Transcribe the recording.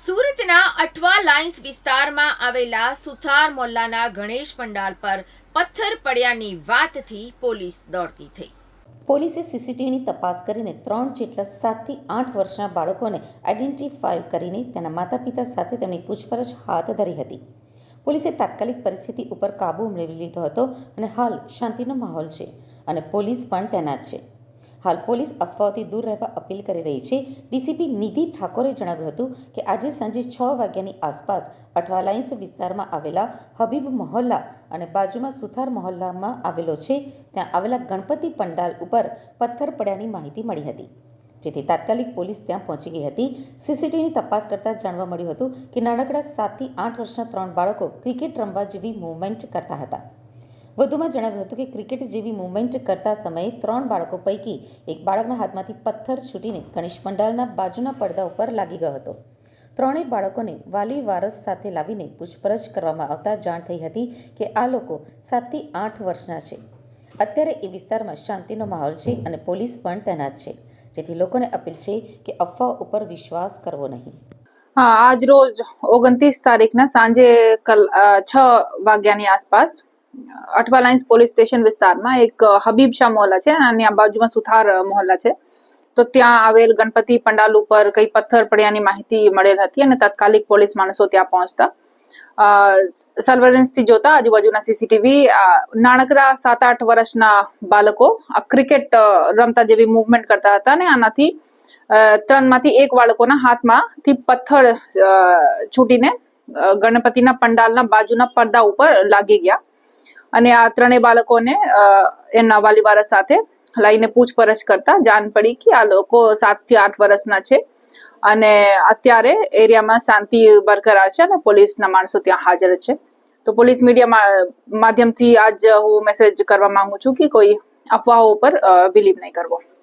સુરતના અઠવા લાઇન્સ વિસ્તારમાં આવેલા સુથાર મોલ્લાના ગણેશ પંડાલ પર પથ્થર પડ્યાની વાતથી પોલીસ દોડતી થઈ. પોલીસે સીસીટીવીની તપાસ કરીને ત્રણ જેટલા સાતથી આઠ વર્ષના બાળકોને આઈડેન્ટિફાઈ કરીને તેના માતા પિતા સાથે તેમની પૂછપરછ હાથ ધરી હતી. પોલીસે તાત્કાલિક પરિસ્થિતિ ઉપર કાબૂ મેળવી લીધો હતો અને હાલ શાંતિનો માહોલ છે અને પોલીસ પણ તૈનાત છે. હાલ પોલીસ અફવાઓથી દૂર રહેવા અપીલ કરી રહી છે. ડીસીપી નિધિ ઠાકોરે જણાવ્યું હતું કે આજે સાંજે છ વાગ્યાની આસપાસ અઠવાલાઇન્સ વિસ્તારમાં આવેલા હબીબ મહોલ્લા અને બાજુમાં સુથાર મહોલ્લામાં આવેલો છે. ત્યાં આવેલા ગણપતિ પંડાલ ઉપર પથ્થર પડ્યાની માહિતી મળી હતી. જેથી તાત્કાલિક પોલીસ ત્યાં પહોંચી ગઈ હતી. સીસીટીવીની તપાસ કરતાં જાણવા મળ્યું હતું કે નાનકડા સાતથી આઠ વર્ષના ત્રણ બાળકો ક્રિકેટ રમવા જેવી મૂવમેન્ટ કરતા હતા. વધુમાં જણાવ્યું હતું કે ક્રિકેટ જેવી મુવમેન્ટ કરતા સમયે ત્રણ બાળકો પૈકી એક બાળકના હાથમાંથી પથ્થર છૂટીને ગણેશ પંડાલના બાજુના પડદા ઉપર લાગી ગયો હતો. ત્રણેય બાળકોને વાલી વારસ સાથે લાવીને પૂછપરછ કરવામાં આવતા જાણ થઈ હતી કે આ લોકો સાતથી આઠ વર્ષના છે. અત્યારે એ વિસ્તારમાં શાંતિનો માહોલ છે અને પોલીસ પણ તૈનાત છે. જેથી લોકોને અપીલ છે કે અફવા ઉપર વિશ્વાસ કરવો નહીં. હા, આજ રોજ ઓગણત્રીસ તારીખના સાંજે છ વાગ્યાની આસપાસ અઠવા લાઇન્સ પોલીસ સ્ટેશન વિસ્તારમાં એક હબીબ શાહ મોહલ્લા છે અને આ બાજુમાં સુથાર મોહલ્લા છે. તો ત્યાં આવેલ ગણપતિ પંડાલ ઉપર કઈ પથ્થર પડ્યાની માહિતી મળેલ હતી અને તાત્કાલિક પોલીસ માણસો ત્યાં પહોંચતા. સર્વેલન્સથી જોતા આજુબાજુના સીસીટીવી નાનકડા સાત આઠ વર્ષના બાળકો ક્રિકેટ રમતા જેવી મૂવમેન્ટ કરતા હતા અને આનાથી ત્રણમાંથી એક બાળકોના હાથમાંથી પથ્થર છૂટીને ગણપતિના પંડાલના બાજુના પડદા ઉપર લાગી ગયા. અને આ ત્રણેય બાળકોને એમના વાલીવારસ સાથે લઈને પૂછપરછ કરતા જાણ પડી કે આ લોકો સાતથી આઠ વર્ષના છે. અને અત્યારે એરિયામાં શાંતિ બરકરાર છે અને પોલીસના માણસો ત્યાં હાજર છે. તો પોલીસ મીડિયા માધ્યમથી આજ હું મેસેજ કરવા માંગુ છું કે કોઈ અફવાઓ ઉપર બિલીવ નહીં કરવો.